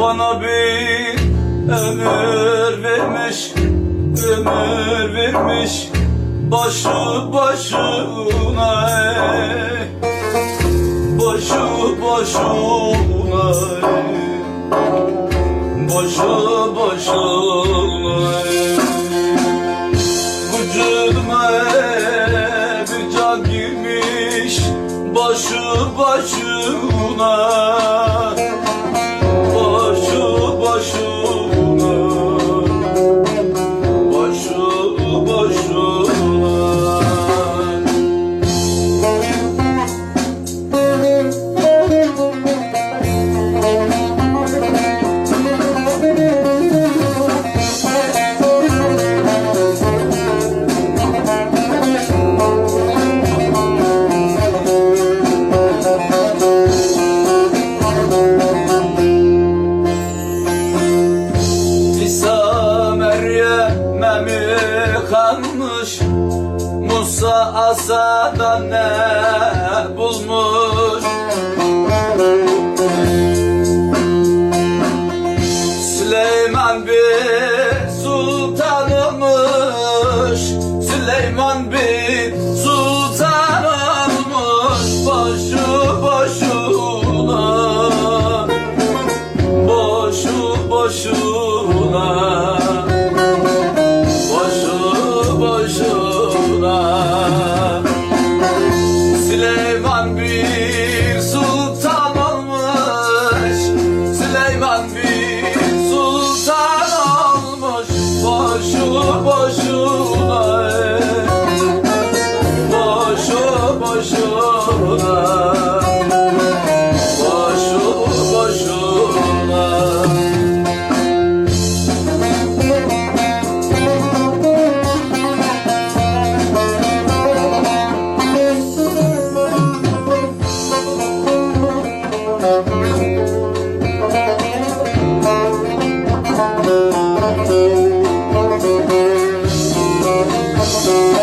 Bana bir ömür vermiş Ömür vermiş Başı başına ey. Başı başına ey. Başı başına ey. Vücuduma bir can girmiş Başı başına İsa Meryem'e mi kanmış Musa Asa'dan ne bulmuş? Süleyman bir sultan olmuş Süleyman bir sultan olmuş Boşu boşuna Boşu boşuna boşuna. Boşu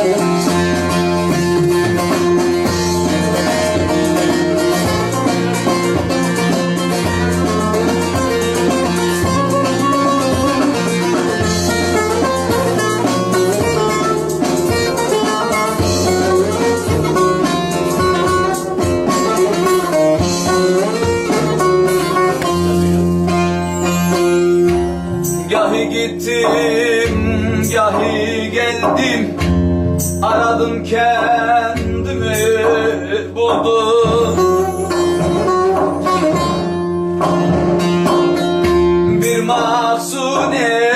gahi geldim. Aradım kendimi, buldum. Bir mahsuni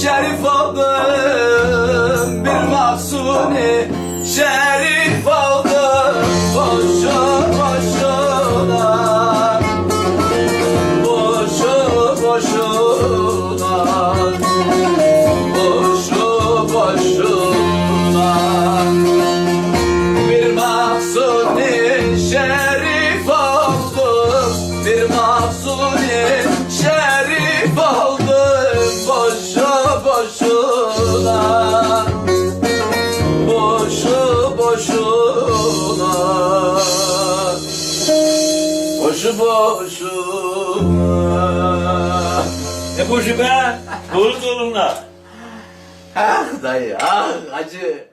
şerif oldum. Bir mahsuni şerif oldum. Boşu boşuna Boşu boşuna şerif oldum Bir mahsuni şerif oldum Boşu boşuna Boşu boşuna Boşu boşuna Ne boşu be? Doğru zorunla. Ah dayı ah acı